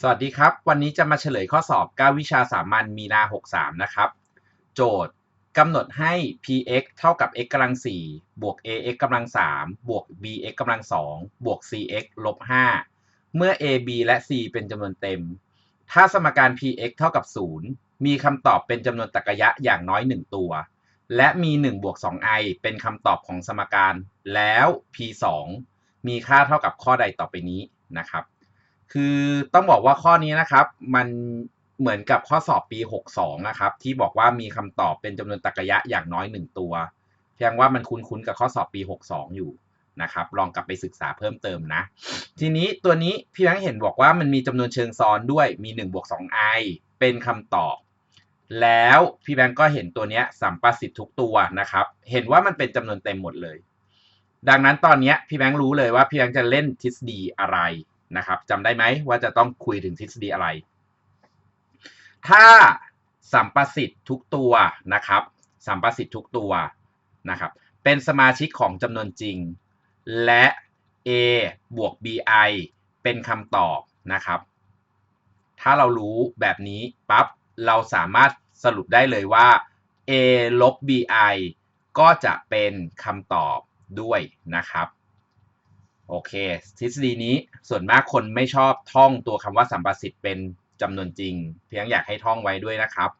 สวัสดีครับ วันนี้จะมาเฉลยข้อสอบ 9 วิชาสามัญมีนา 63 นะครับ โจทย์กำหนดให้ px เท่ากับ x กำลัง4บวก ax กำลัง3บวก bx กำลัง2บวก cx ลบ 5 เมื่อ a b และ c เป็นจำนวนเต็ม ถ้าสมการ px เท่ากับ 0 มีคำตอบเป็นจำนวนตรรกะยะอย่างน้อย 1 ตัว และมี 1 บวก 2i เป็นคำตอบของสมการ แล้ว p 2มีค่าเท่ากับข้อใดต่อไปนี้นะครับ คือต้องบอกว่าข้อนี้นะครับ มันเหมือนกับข้อสอบปี 62 นะครับ ที่บอกว่ามีคำตอบเป็นจำนวนตรรกะยะอย่างน้อย 1 ตัว เพียงว่ามันคุ้นๆกับข้อสอบปี 62 อยู่นะครับ ลองกลับไปศึกษาเพิ่มเติมนะ ทีนี้ตัวนี้พี่แบงค์เห็นบอกว่ามันมีจำนวนเชิงซ้อนด้วยมี1บวก 2i เป็นคำตอบ แล้วพี่แบงค์ก็เห็นตัวนี้สัมประสิทธิ์ทุกตัวนะครับ เห็นว่ามันเป็นจำนวนเต็มหมดเลย ดังนั้นตอนนี้พี่แบงค์รู้เลยว่าพี่แบงค์จะเล่นทฤษฎีอะไร นะครับจำได้ไหมว่าจะต้องคุยถึงทฤษฎีอะไร ถ้าสัมประสิทธิ์ทุกตัวนะครับ สัมประสิทธิ์ทุกตัวนะครับ เป็นสมาชิกของจำนวนจริง และ a บวก bi เป็นคำตอบนะครับ ถ้าเรารู้แบบนี้ปั๊บเราสามารถสรุปได้เลยว่า a ลบ bi ก็จะเป็นคำตอบด้วยนะครับ โอเค ทฤษฎีนี้ส่วนมากคนไม่ชอบท่องตัวคำว่าสัมประสิทธิ์เป็นจำนวนจริง เพียงอยากให้ท่องไว้ด้วยนะครับ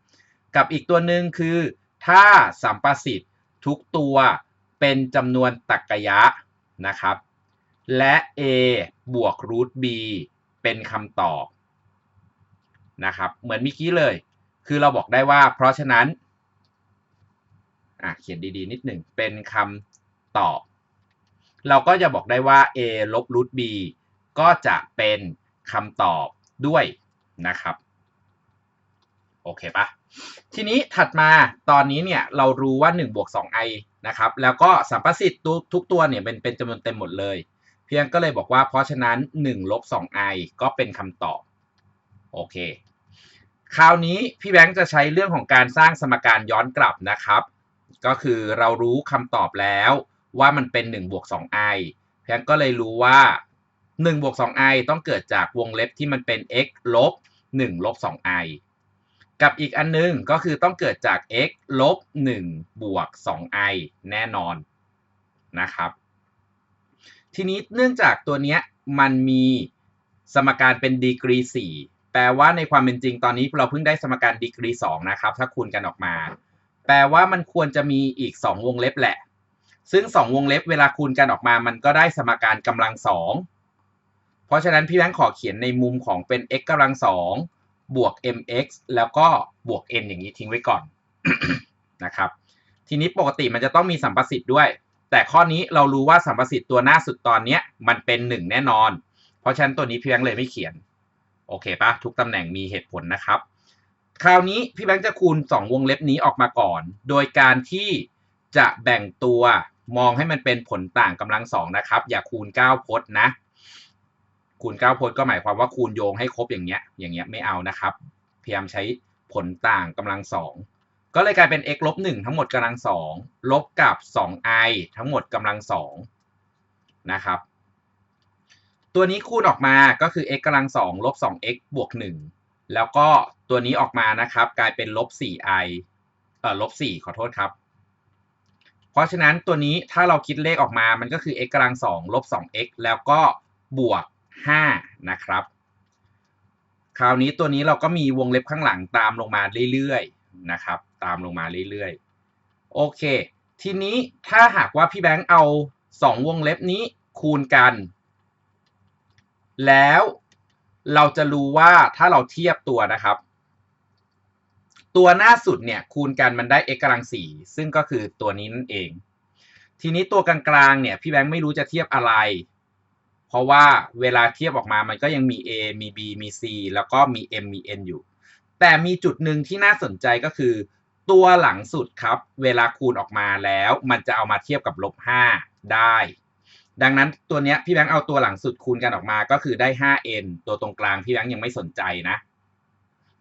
กับอีกตัวหนึ่งคือ ถ้าสัมประสิทธิ์ทุกตัวเป็นจำนวนตรรกยะนะครับ และ a บวกรูท b เป็นคำตอบนะครับ เหมือนเมื่อกี้เลย คือเราบอกได้ว่า เพราะฉะนั้นอะเขียนดีๆ นิดหนึ่งเป็นคำตอบ เราก็จะบอกได้ว่า a ลบรูท b ก็จะเป็นคำตอบด้วยนะครับ โอเคปะทีนี้ถัดมาตอนนี้เนี่ยเรารู้ว่า1บวก 2i นะครับ แล้วก็สัมประสิทธิ์ทุกตัวเนี่ยเป็นเป็นจำนวนเต็มหมดเลย เพียงก็เลยบอกว่าเพราะฉะนั้น1ลบ 2i ก็เป็นคำตอบ โอเค คราวนี้พี่แบงค์จะใช้เรื่องของการสร้างสมการย้อนกลับนะครับ ก็คือเรารู้คำตอบแล้ว ว่ามันเป็น1บวก 2i เพียงก็เลยรู้ว่า1บวก 2i ต้องเกิดจากวงเล็บที่มันเป็น x ลบ1ลบ 2i กับอีกอันนึงก็คือต้องเกิดจาก x ลบ1บวก 2i แน่นอนนะครับ ทีนี้เนื่องจากตัวเนี้ยมันมีสมการเป็นดีกรี 4 แปลว่าในความเป็นจริงตอนนี้เราเพิ่งได้สมการดีกรี 2 นะครับ ถ้าคูณกันออกมา แปลว่ามันควรจะมีอีก 2 วงเล็บแหละ ซึ่ง 2 วงเล็บเวลาคูณกันออกมามันก็ได้สมการกำลัง2เพราะฉะนั้นพี่แบงค์ขอเขียนในมุมของเป็น x กำลัง2บวก mx แล้วก็บวก n อย่างนี้ทิ้งไว้ก่อนนะครับ ทีนี้ปกติมันจะต้องมีสัมประสิทธิ์ด้วย แต่ข้อนี้เรารู้ว่าสัมประสิทธิ์ตัวหน้าสุดตอนนี้มันเป็น 1 แน่นอน เพราะฉะนั้นตัวนี้พี่แบงค์เลยไม่เขียน โอเคปะทุกตำแหน่งมีเหตุผลนะครับ คราวนี้พี่แบงค์จะคูณ 2 วงเล็บนี้ออกมาก่อน โดยการที่จะแบ่งตัว มองให้มันเป็นผลต่างกำลังสองนะครับ อย่าคูณ 9 พจน์นะ คูณ 9 พจน์ก็หมายความว่าคูณโยงให้ครบอย่างเงี้ย อย่างเงี้ยไม่เอานะครับ พยายามใช้ผลต่างกำลังสองก็เลยกลายเป็น x ลบ1ทั้งหมดกำลังสองลบกับ 2i ทั้งหมดกำลังสองนะครับ ตัวนี้คูณออกมาก็คือ x กำลังสองลบ 2x บวก 1 แล้วก็ตัวนี้ออกมานะครับ กลายเป็นลบ 4i เอ่อลบ 4 ขอโทษครับ เพราะฉะนั้นตัวนี้ถ้าเราคิดเลขออกมามันก็คือ x กำลังสองลบ 2x แล้วก็บวก 5 นะครับ คราวนี้ตัวนี้เราก็มีวงเล็บข้างหลังตามลงมาเรื่อยๆนะครับ ตามลงมาเรื่อยๆ โอเค ทีนี้ถ้าหากว่าพี่แบงค์เอา 2 วงเล็บนี้คูณกัน แล้วเราจะรู้ว่าถ้าเราเทียบตัวนะครับ ตัวหน้าสุดเนี่ยคูณกันมันได้ x กำลังสี่ซึ่งก็คือตัวนี้นั่นเอง ทีนี้ตัวกลางๆเนี่ยพี่แบงค์ไม่รู้จะเทียบอะไร เพราะว่าเวลาเทียบออกมามันก็ยังมี a มี b มี c แล้วก็มี m มี n อยู่ แต่มีจุดหนึ่งที่น่าสนใจก็คือ ตัวหลังสุดครับ เวลาคูณออกมาแล้ว มันจะเอามาเทียบกับลบ5ได้ ดังนั้นตัวเนี้ยพี่แบงค์เอาตัวหลังสุดคูณกันออกมาก็คือได้ 5n ตัวตรงกลางพี่แบงค์ยังไม่สนใจนะ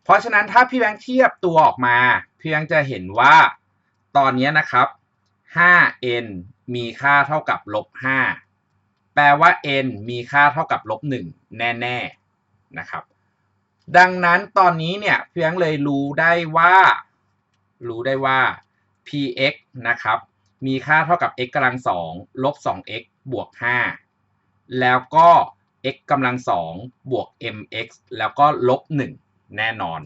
เพราะฉะนั้นถ้าพี่แบงค์เทียบตัวออกมา พี่แบงค์จะเห็นว่าตอนนี้นะครับ 5n มีค่าเท่ากับลบ5แปลว่า n มีค่าเท่ากับลบ1แน่ๆนะครับ ดังนั้นตอนนี้เนี่ยพี่แยงเลยรู้ได้ว่า รู้ได้ว่า px นะครับมีค่าเท่ากับ x กำลังสองลบ 2x บวก 5 แล้วก็ x กำลังสองบวก mx แล้วก็ลบ 1 แน่นอน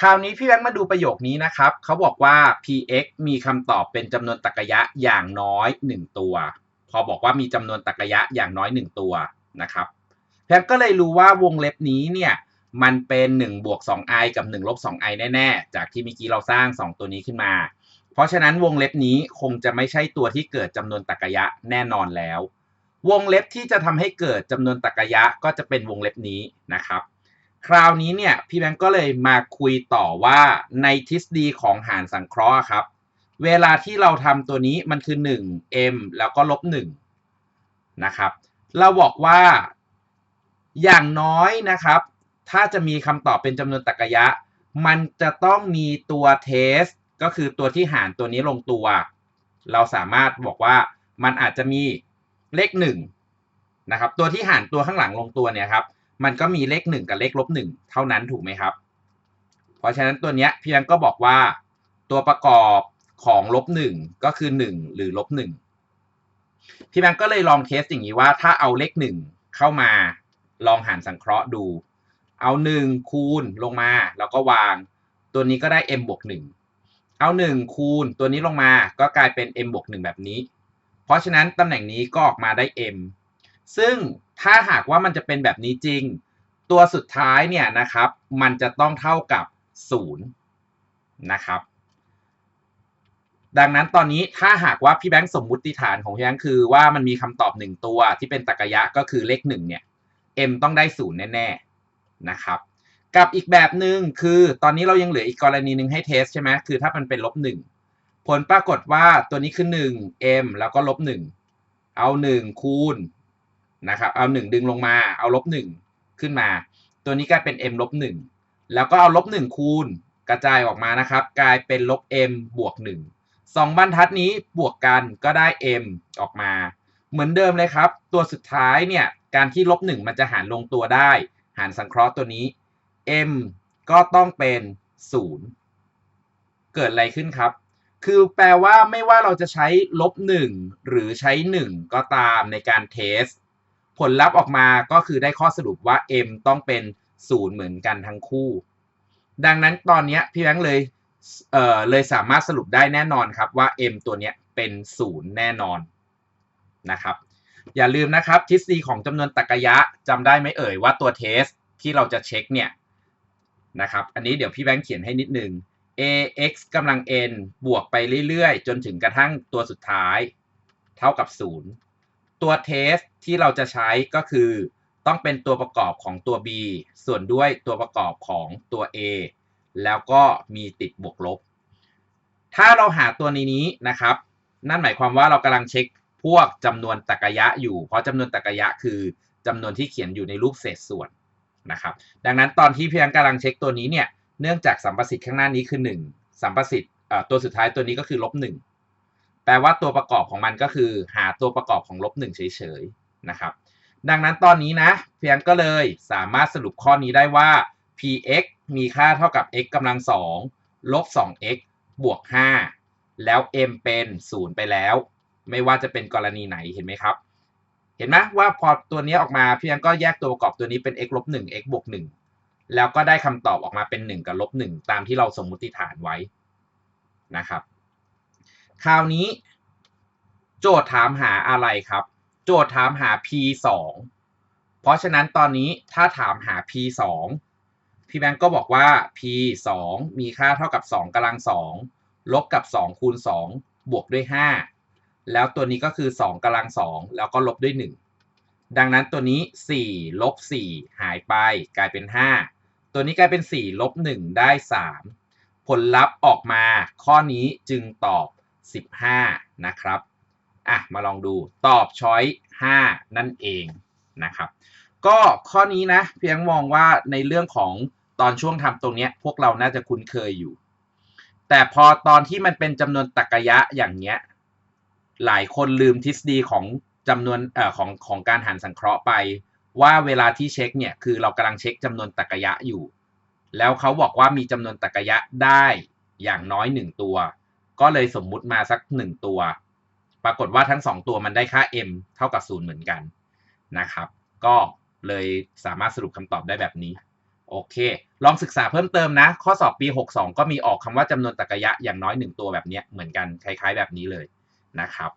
คราวนี้พี่แบงค์มาดูประโยคนี้นะครับ เขาบอกว่า px มีคำตอบเป็นจำนวนตรรกะยะอย่างน้อย 1 ตัว พอบอกว่ามีจำนวนตรรกะยะอย่างน้อย 1 ตัวนะครับแพมก็เลยรู้ว่าวงเล็บนี้เนี่ยมันเป็น1บวก 2i กับ1ลบ 2i แน่ๆ จากที่เมื่อกี้เราสร้าง 2 ตัวนี้ขึ้นมา เพราะฉะนั้นวงเล็บนี้คงจะไม่ใช่ตัวที่เกิดจำนวนตรรกะยะแน่นอนแล้ว วงเล็บที่จะทำให้เกิดจำนวนตรรกะยะก็จะเป็นวงเล็บนี้นะครับ คราวนี้เนี่ยพี่แบงก์ก็เลยมาคุยต่อว่าในทฤษฎีของหารสังเคราะห์ครับ เวลาที่เราทำตัวนี้มันคือ 1 m แล้วก็ลบ1นะครับ เราบอกว่าอย่างน้อยนะครับ ถ้าจะมีคำตอบเป็นจำนวนตรรกะยะ มันจะต้องมีตัวเทสก็คือตัวที่หารตัวนี้ลงตัว เราสามารถบอกว่ามันอาจจะมี เลขหนึ่งนะครับ ตัวที่หารตัวข้างหลังลงตัวเนี่ยครับ มันก็มีเลขหนึ่งกับเลขลบหนึ่งเท่านั้นถูกไหมครับ เพราะฉะนั้นตัวเนี้ยพี่ยังก็บอกว่า ตัวประกอบของลบหนึ่งก็คือหนึ่งหรือลบหนึ่งพี่แบงก์ก็เลยลองเทสอย่างนี้ว่าถ้าเอาเลขหนึ่งเข้ามาลองหารสังเคราะห์ดู เอาหนึ่งคูณลงมา แล้วก็วาง ตัวนี้ก็ได้ m บวกหนึ่งเอาหนึ่งคูณตัวนี้ลงมาก็กลายเป็น m บวกหนึ่งแบบนี้ เพราะฉะนั้นตำแหน่งนี้ก็ออกมาได้ m ซึ่งถ้าหากว่ามันจะเป็นแบบนี้จริง ตัวสุดท้ายเนี่ยนะครับมันจะต้องเท่ากับ 0 นะครับ ดังนั้นตอนนี้ถ้าหากว่าพี่แบงค์สมมุติฐานของพี่แบงค์คือว่ามันมีคำตอบหนึ่งตัวที่เป็นตรรกะยะก็คือเลขหนึ่งเนี่ย m ต้องได้ศูนย์แน่ๆนะครับกับอีกแบบหนึ่งคือตอนนี้เรายังเหลืออีกกรณีหนึ่งให้เทสใช่ไหมคือถ้ามันเป็นลบหนึ่ง ผลปรากฏว่าตัวนี้คือ 1 m แล้วก็ลบ 1 เอา 1 คูณนะครับ เอา 1 ดึงลงมา เอาลบ 1 ขึ้นมา ตัวนี้กลายเป็น m ลบ 1 แล้วก็เอาลบ 1 คูณกระจายออกมานะครับ กลายเป็นลบ m บวก1สองบรรทัดนี้บวกกันก็ได้ m ออกมา เหมือนเดิมเลยครับ ตัวสุดท้ายเนี่ย การที่ลบ 1 มันจะหารลงตัวได้ หารสังเคราะห์ตัวนี้ m ก็ต้องเป็น 0 เกิดอะไรขึ้นครับ คือแปลว่าไม่ว่าเราจะใช้ลบ1หรือใช้1ก็ตามในการเทส ผลลัพธ์ออกมาก็คือได้ข้อสรุปว่า m ต้องเป็น0เหมือนกันทั้งคู่ ดังนั้นตอนนี้พี่แบงค์เลยเอ่อเลยสามารถสรุปได้แน่นอนครับว่า m ตัวเนี้ยเป็น0แน่นอนนะครับ อย่าลืมนะครับทฤษฎีของจำนวนตรรกะยะจำได้ไหมเอ่ยว่าตัวเทสที่เราจะเช็คเนี่ยนะครับ อันนี้เดี๋ยวพี่แบงค์เขียนให้นิดนึง ax กำลัง n บวกไปเรื่อยๆ จนถึงกระทั่งตัวสุดท้าย เท่ากับ 0 ตัวเทสที่เราจะใช้ก็คือต้องเป็นตัวประกอบของตัว b ส่วนด้วยตัวประกอบของตัว a แล้วก็มีติดบวกลบ ถ้าเราหาตัวนี้นี้นะครับ นั่นหมายความว่าเรากำลังเช็คพวกจำนวนตรรกะยะอยู่ เพราะจำนวนตรรกยะคือจำนวนที่เขียนอยู่ในรูปเศษส่วนนะครับ ดังนั้นตอนที่เพียงกำลังเช็คตัวนี้เนี่ย เนื่องจากสัมประสิทธิ์ข้างหน้านี้คือ 1 สัมประสิทธิ์ตัวสุดท้ายตัวนี้ก็คือลบ1แปลว่าตัวประกอบของมันก็คือหาตัวประกอบของลบ1เฉยๆนะครับ ดังนั้นตอนนี้นะเพียงก็เลยสามารถสรุปข้อนี้ได้ว่า px มีค่าเท่ากับ x กำลัง2ลบ 2x บวก 5 แล้ว m เป็น 0 ไปแล้ว ไม่ว่าจะเป็นกรณีไหนเห็นไหมครับ เห็นไหมว่าพอตัวนี้ออกมาเพียงก็แยกตัวประกอบตัวนี้เป็น x ลบ1 x บวก1 แล้วก็ได้คำตอบออกมาเป็น 1 กับลบ1ตามที่เราสมมุติฐานไว้นะครับ คราวนี้ โจทย์ถามหาอะไรครับ โจทย์ถามหา p 2เพราะฉะนั้นตอนนี้ถ้าถามหา p 2พี่แบงก์ก็บอกว่า p 2มีค่าเท่ากับ 2กำลัง 2 ลบกับ 2 คูณ 2 บวกด้วย 5 แล้วตัวนี้ก็คือ 2กำลัง 2 แล้วก็ลบด้วย 1 ดังนั้นตัวนี้ 4 ลบ 4 หายไปกลายเป็น 5 ตัวนี้กลายเป็น 4 ลบ 1 ได้ 3 ผลลัพธ์ออกมา ข้อนี้จึงตอบ 15 นะครับอะมาลองดูตอบช้อย5นั่นเองนะครับก็ข้อนี้นะเพียงมองว่าในเรื่องของตอนช่วงทำตรงนี้พวกเราน่าจะคุ้นเคยอยู่ แต่พอตอนที่มันเป็นจำนวนตรรกะยะอย่างเนี้ยหลายคนลืมทฤษฎีของจำนวนเอ่อของของการหารสังเคราะห์ไป ว่าเวลาที่เช็คเนี่ยคือเรากำลังเช็คจำนวนตรกยะอยู่ แล้วเขาบอกว่ามีจำนวนตรกยะได้อย่างน้อยหนึ่งตัว ก็เลยสมมุติมาสักหนึ่งตัว ปรากฏว่าทั้งสองตัวมันได้ค่า m เท่ากับศูนย์เหมือนกันนะครับ ก็เลยสามารถสรุปคำตอบได้แบบนี้ โอเค ลองศึกษาเพิ่มเติมนะ ข้อสอบปี 62 ก็มีออกคำว่าจำนวนตรกยะอย่างน้อยหนึ่งตัวแบบนี้เหมือนกันคล้าย ๆ แบบนี้เลยนะครับ